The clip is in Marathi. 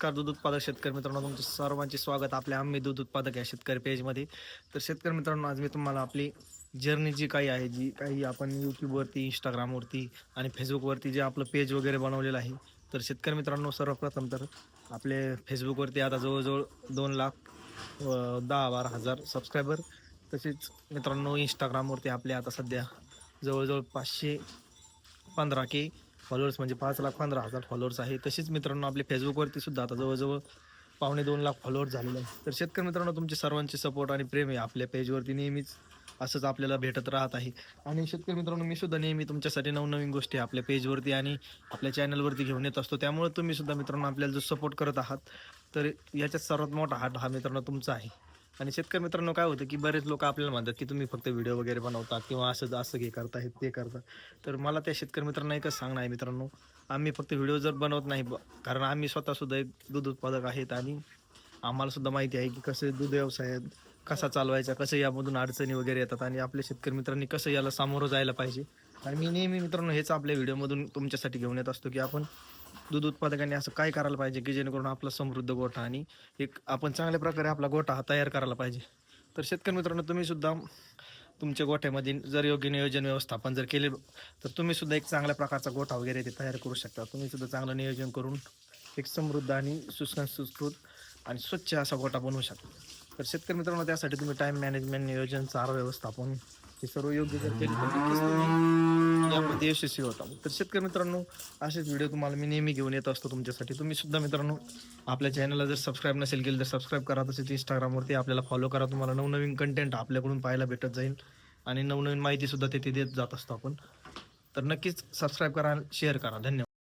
नमस्कार दूध उत्पादक शेतकरी मित्रांनो तुमचं सर्वांचे स्वागत. आपल्या आम्ही दूध उत्पादक या शेतकरी पेजमध्ये. तर शेतकरी मित्रांनो आज मी तुम्हाला आपली जर्नी जी काही आहे जी काही आपण यूट्यूबवरती इंस्टाग्रामवरती आणि फेसबुकवरती जे आपलं पेज वगैरे बनवलेलं आहे तर शेतकरी मित्रांनो सर्वप्रथम तर आपले फेसबुकवरती आता जवळजवळ दोन लाख दहा बारा हजार सबस्क्रायबर तसेच मित्रांनो इंस्टाग्रामवरती आपले आता सध्या जवळजवळ पाचशे पंधरा के फॉलोअर्स म्हणजे पाच लाख पंधरा हजार फॉलोअर्स आहे. तसेच मित्रांनो आपले फेसबुकवरती सुद्धा आता जवळजवळ पावणे दोन लाख फॉलोअर्स झालेले आहे तर शेतकरी मित्रांनो तुमचे सर्वांचे सपोर्ट आणि प्रेम आहे आपल्या पेजवरती नेहमीच असंच आपल्याला भेटत राहत आहे. आणि शेतकरी मित्रांनो मी सुद्धा नेहमी तुमच्यासाठी नवनवीन गोष्टी आपल्या पेजवरती आणि आपल्या चॅनलवरती घेऊन येत असतो. त्यामुळे तुम्ही सुद्धा मित्रांनो आपल्याला जो सपोर्ट करत आहात तर याच्यात सर्वात मोठा हात हा मित्रांनो तुमचा आहे. आणि शेतकरी मित्रांनो काय होतं की बरेच लोक आपल्याला म्हणतात की तुम्ही फक्त व्हिडिओ वगैरे बनवता किंवा असं असं हे करता हे ते करता तर मला त्या शेतकरी मित्रांना एकच सांगणं आहे मित्रांनो आम्ही फक्त व्हिडिओ जर बनवत नाही कारण आम्ही स्वतःसुद्धा एक दूध उत्पादक आहेत आणि आम्हाला सुद्धा माहिती आहे की कसं दूध व्यवसाय कसा चालवायचा कसं यामधून अडचणी वगैरे येतात आणि आपल्या शेतकरी मित्रांनी कसं याला सामोरं जायला पाहिजे. आणि मी नेहमी मित्रांनो हेच आपल्या व्हिडिओमधून तुमच्यासाठी घेऊन येत असतो की आपण दूध उत्पादकांनी असं काय करायला पाहिजे की जेणेकरून आपला समृद्ध गोठा आणि एक आपण चांगल्या प्रकारे आपला गोठा हा तयार करायला पाहिजे? तर शेतकरी मित्रांनो तुम्ही सुद्धा तुमच्या गोठ्यामध्ये जर योग्य नियोजन व्यवस्थापन जर केले तर तुम्ही सुद्धा एक चांगल्या प्रकारचा गोठा वगैरे ते तयार करू शकता. तुम्ही सुद्धा चांगलं नियोजन करून एक समृद्ध आणि सुसंस्कृत आणि स्वच्छ असा गोठा बनवू शकता. तर शेतकरी मित्रांनो त्यासाठी तुम्ही टाईम मॅनेजमेंट नियोजन चारा व्यवस्थापन हे सर्व योग्य जर केले तर नक्कीच यशस्वी होता. तर शेतकरी मित्रांनो असेच व्हिडिओ तुम्हाला मी नेहमी घेऊन येत असतो तुमच्यासाठी. तुम्ही सुद्धा मित्रांनो आपल्या चॅनलला जर सबस्क्राईब नसेल केलं तर सबस्क्राईब करा. तसेच इंस्टाग्रामवरती आपल्याला फॉलो करा. तुम्हाला नवनवीन कंटेंट आपल्याकडून पाहायला भेटत जाईल. आणि नवनवीन माहितीसुद्धा तिथे देत जात असतो आपण. तर नक्कीच सबस्क्राईब करा शेअर करा. धन्यवाद.